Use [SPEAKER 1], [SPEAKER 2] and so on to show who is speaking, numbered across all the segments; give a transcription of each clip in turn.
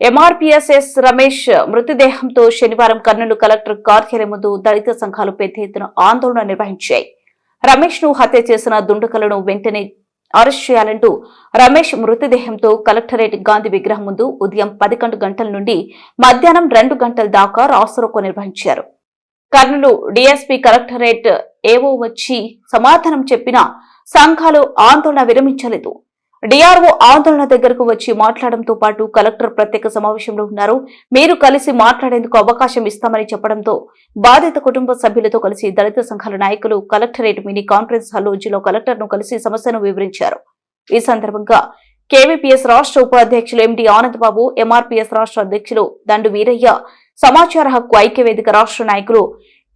[SPEAKER 1] MRPSS Ramesh మృతదేహంతో శనివారం Kurnool collector కార్యాలయం ముందు దళిత సంఘాలు పెద్ద ఎత్తున ఆందోళన నిర్వహించాయి. రమేష్ను హత్య చేసిన దుండకలను వెంటనే అరెస్ట్ చేయాలంటూ రమేష్ మృతదేహంతో కలెక్టరేట్ గాంధీ విగ్రహం ముందు ఉదయం పదకొండు గంటల నుండి మధ్యాహ్నం రెండు గంటల దాకా రాస్తారోకో నిర్వహించారు. కర్నూలు డీఎస్పీ కలెక్టరేట్ ఏవో వచ్చి సమాధానం చెప్పినా సంఘాలు ఆందోళన విరమించలేదు. డిఆర్ఓ ఆందోళన దగ్గరకు వచ్చి మాట్లాడడంతో పాటు కలెక్టర్ ప్రత్యేక సమావేశంలో ఉన్నారు. మీరు కలిసి మాట్లాడేందుకు అవకాశం ఇస్తామని చెప్పడంతో బాధిత కుటుంబ సభ్యులతో కలిసి దళిత సంఘాల నాయకులు కలెక్టరేట్ మినీ కాన్ఫరెన్స్ హాల్లో జిల్లా కలెక్టర్ను కలిసి సమస్యను వివరించారు. ఈ సందర్భంగా కేవీపీఎస్ రాష్ట్ర ఉపాధ్యక్షులు ఎండి ఆనందబాబు ఎంఆర్పీఎస్ రాష్ట్ర అధ్యక్షులు దండు వీరయ్య సమాచార హక్కు ఐక్యవేదిక రాష్ట్ర నాయకులు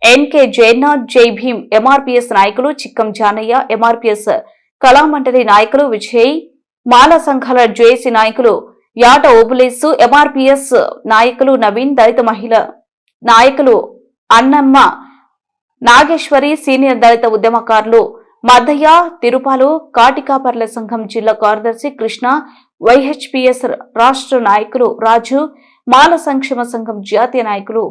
[SPEAKER 1] ఎన్కే జయనాథ్ జై భీమ్ ఎంఆర్పీఎస్ నాయకులు చిక్కం జానయ్య ఎంఆర్పీఎస్ కళామండలి నాయకులు విజయ్ మాల సంఘాల జేఏసీ నాయకులు యాట ఓబులేసు ఎంఆర్పిఎస్ నాయకులు నవీన్ దళిత మహిళ నాయకులు అన్నమ్మ నాగేశ్వరి సీనియర్ దళిత ఉద్యమకారులు మద్దయ్య తిరుపాలు కాటికాపర్ల సంఘం జిల్లా కార్యదర్శి కృష్ణ వైహెచ్పిఎస్ రాష్ట్ర నాయకులు రాజు మాల సంక్షేమ సంఘం జాతీయ నాయకులు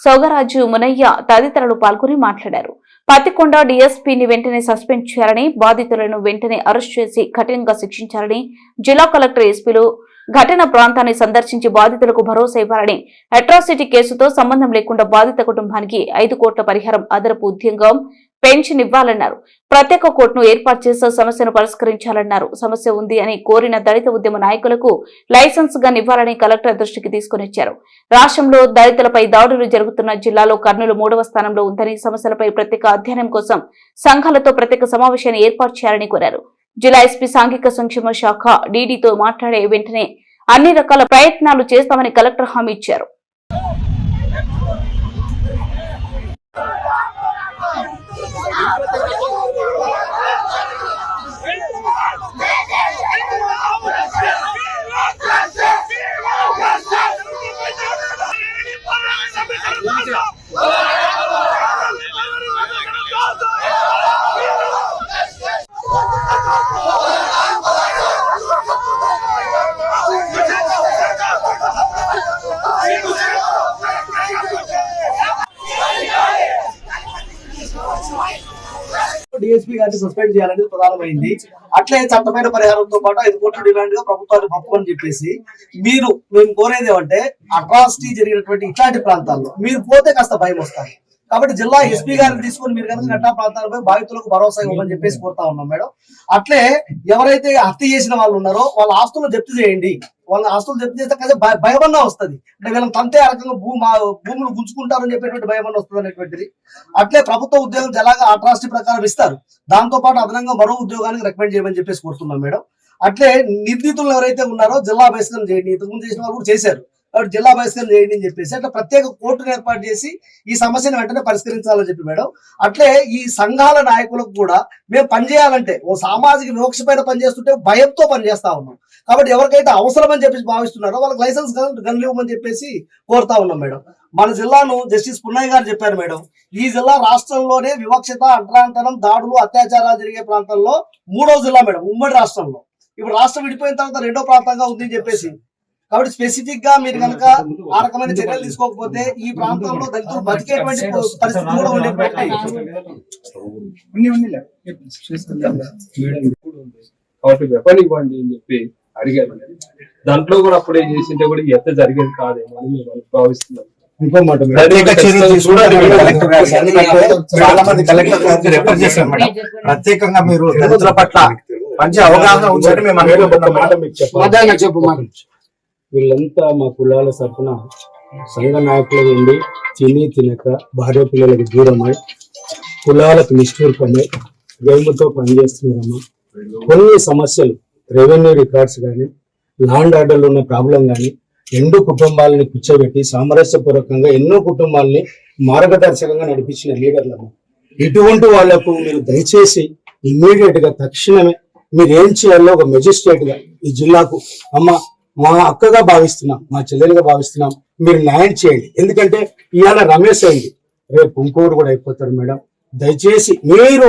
[SPEAKER 1] సోగరాజు మునయ్య తదితరులు పాల్గొని మాట్లాడారు. పత్తికొండ డీఎస్పీని వెంటనే సస్పెండ్ చేయాలని బాధితులను వెంటనే అరెస్ట్ చేసి కఠినంగా శిక్షించాలని జిల్లా కలెక్టర్ ఎస్పీలు ఘటన ప్రాంతాన్ని సందర్శించి బాధితులకు భరోసా ఇవ్వాలని అట్రాసిటీ కేసుతో సంబంధం లేకుండా బాధిత కుటుంబానికి ఐదు కోట్ల పరిహారం అదనపు ఉద్యోగం పెన్షన్ ఇవ్వాలన్నారు ప్రత్యేక కోర్టును ఏర్పాటు చేసే సమస్యను పరిష్కరించాలన్నారు. సమస్య ఉంది అని కోరిన దళిత ఉద్యమ నాయకులకు లైసెన్స్గా ఇవ్వాలని కలెక్టర్ దృష్టికి తీసుకునిచ్చారు. రాష్ట్రంలో దళితులపై దాడులు జరుగుతున్న జిల్లాలో కర్నూలు మూడవ స్థానంలో ఉందని సమస్యలపై ప్రత్యేక అధ్యయనం కోసం సంఘాలతో ప్రత్యేక సమావేశాన్ని ఏర్పాటు చేయాలని కోరారు. జిల్లా ఎస్పీ సాంఘిక సంక్షేమ శాఖ డీడీతో మాట్లాడే వెంటనే అన్ని రకాల ప్రయత్నాలు చేస్తామని కలెక్టర్ హామీ ఇచ్చారు.
[SPEAKER 2] డిఎస్పీ గారిని సస్పెండ్ చేయాలనేది ప్రధానమైంది. అట్లే చట్టమైన పరిహారంతో పాటు ఐదు కోట్ల డిమాండ్గా ప్రభుత్వాన్ని పంపమని చెప్పేసి మీరు మేము కోరేది ఏమంటే అట్రాసిటీ జరిగినటువంటి ఇట్లాంటి ప్రాంతాల్లో మీరు పోతే కాస్త భయం వస్తారు కాబట్టి జిల్లా ఎస్పీ గారిని తీసుకొని మీరు కనుక ఘటనా ప్రాంతాలపై బాధితులకు భరోసా ఇవ్వమని చెప్పేసి కోరుతా ఉన్నాం మేడం. అట్లే ఎవరైతే హత్య చేసిన వాళ్ళు ఉన్నారో వాళ్ళ ఆస్తులు జప్తు చేయండి. వాళ్ళ ఆస్తులు జప్తు చేస్తే కదా భయ- భయమన్నా వస్తుంది. అంటే వీళ్ళని తంతే ఆ రకంగా భూ మా భూములు గుంజుకుంటారని చెప్పేటువంటి భయమన్నా వస్తుంది అనేటువంటిది. అట్లే ప్రభుత్వ ఉద్యోగం ఎలాగా అట్రాసిటీ ప్రకారం ఇస్తారు. దాంతో పాటు అదనంగా మరో ఉద్యోగానికి రికమెండ్ చేయమని చెప్పేసి కోరుతున్నాం మేడం. అట్లే నిర్దితులు ఎవరైతే ఉన్నారో జిల్లా బహిష్కరణ చేయండి. ఇంతకుముందు చేసిన వాళ్ళు కూడా చేశారు. కాబట్టి జిల్లా బహిష్కరణ చేయండి అని చెప్పేసి అట్లా ప్రత్యేక కోర్టును ఏర్పాటు చేసి ఈ సమస్యను వెంటనే పరిష్కరించాలని చెప్పి మేడం. అట్లే ఈ సంఘాల నాయకులకు కూడా మేము పనిచేయాలంటే ఓ సామాజిక వివక్ష పైన పనిచేస్తుంటే భయంతో పనిచేస్తా ఉన్నాం. కాబట్టి ఎవరికైతే అవసరం అని చెప్పేసి భావిస్తున్నారో వాళ్ళకి లైసెన్స్ గన్లు ఇవ్వమని చెప్పేసి కోరుతా ఉన్నాం మేడం. మన జిల్లాను జస్టిస్ పున్నయ్య గారు చెప్పారు మేడం ఈ జిల్లా రాష్ట్రంలోనే వివక్షత అగ్రాంతరం దాడులు అత్యాచారాలు జరిగే ప్రాంతంలో మూడో జిల్లా మేడం ఉమ్మడి రాష్ట్రంలో. ఇప్పుడు రాష్ట్రం విడిపోయిన తర్వాత రెండో ప్రాంతంగా ఉంది అని చెప్పేసి కాబట్టి స్పెసిఫిక్గా మీరు కనుక ఆ రకమైన చర్యలు తీసుకోకపోతే ఈ ప్రాంతంలో దళితులు బతికేటువంటి పరిస్థితి కూడా ఉండేటువంటి
[SPEAKER 3] ఉన్ని ఉన్నిలే. కాబట్టి వెపన్ ఇవ్వండి అని చెప్పి అడిగారు. దాంట్లో కూడా అప్పుడే చేసింటే కూడా ఈ ఎత్త జరిగేది కాదేమో అని మేము భావిస్తున్నాం.
[SPEAKER 4] ఇంకో మాట చాలా మంది కలెక్టర్ గారికి రిఫర్ చేశారు ప్రత్యేకంగా మీరు దళితుల పట్ల మంచి అవగాహన ఉంచండి. మేము
[SPEAKER 5] చెప్పు మాట
[SPEAKER 6] వీళ్ళంతా మా కులాల సరఫున సంఘ నాయకులు ఉండి తిని తినక భార్య పిల్లలకు దూరమై కులాలకు నిష్ఠూర్పమై ప్రేమతో పనిచేస్తున్నారమ్మా. కొన్ని సమస్యలు రెవెన్యూ రికార్డ్స్ కానీ ల్యాండ్ ఆర్డర్లు ఉన్న ప్రాబ్లం కానీ రెండు కుటుంబాలని కూర్చోబెట్టి సామరస్యపూర్వకంగా ఎన్నో కుటుంబాలని మార్గదర్శకంగా నడిపించిన లీడర్లమ్మ. ఇటువంటి వాళ్ళకు మీరు దయచేసి ఇమ్మీడియట్గా తక్షణమే మీరు ఏం చేయాలో ఒక మెజిస్ట్రేట్గా ఈ జిల్లాకు అమ్మ మా అక్కగా భావిస్తున్నాం మా చెల్లెలుగా భావిస్తున్నాం. మీరు న్యాయం చేయండి. ఎందుకంటే ఇవాళ రమేష్ అయింది. రేపు ఇంకోటి కూడా అయిపోతారు మేడం. దయచేసి మీరు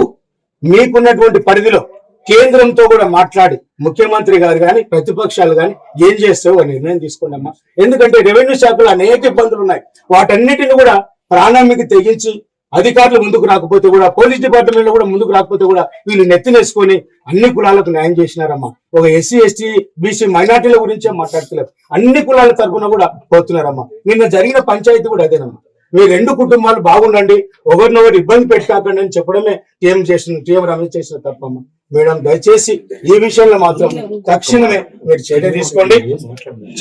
[SPEAKER 6] మీకున్నటువంటి పరిధిలో కేంద్రంతో కూడా మాట్లాడి ముఖ్యమంత్రి గారు కానీ ప్రతిపక్షాలు కానీ ఏం చేస్తావు అని నిర్ణయం తీసుకోండి అమ్మా. ఎందుకంటే రెవెన్యూ శాఖలో అనేక ఇబ్బందులు ఉన్నాయి. వాటన్నిటిని కూడా ప్రాణానికి తెగించి అధికారులు ముందుకు రాకపోతే కూడా పోలీస్ డిపార్ట్మెంట్లో కూడా ముందుకు రాకపోతే కూడా వీళ్ళు నెత్తినేసుకొని అన్ని కులాలకు న్యాయం చేసినారమ్మా. ఒక ఎస్సీ ఎస్టీ బీసీ మైనార్టీల గురించే మాట్లాడుతున్నారు. అన్ని కులాల తరఫున కూడా పోతున్నారమ్మా. నిన్న జరిగిన పంచాయతీ కూడా అదేనమ్మా. మీ రెండు కుటుంబాలు బాగుండండి ఒకరినొకరు ఇబ్బంది పెట్టాకండి అని చెప్పడమే టీఎం చేసిన టీఎం రమేష్ చేసిన తప్పమ్మా. మేడం దయచేసి ఈ విషయంలో మాత్రం తక్షణమే మీరు చర్య తీసుకోండి.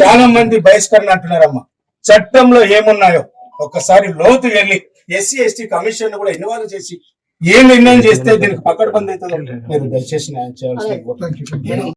[SPEAKER 6] చాలా మంది బహిష్కరణ అంటున్నారమ్మా. చట్టంలో ఏమున్నాయో ఒక్కసారి లోతు వెళ్ళి ఎస్సీ ఎస్టీ కమిషన్ కూడా ఇన్వాల్వ్ చేసి ఏ నిర్ణయం చేస్తే దీనికి పకడ్బందీ అవుతుందో మీరు దయచేసి న్యాయం చేయాల్సిన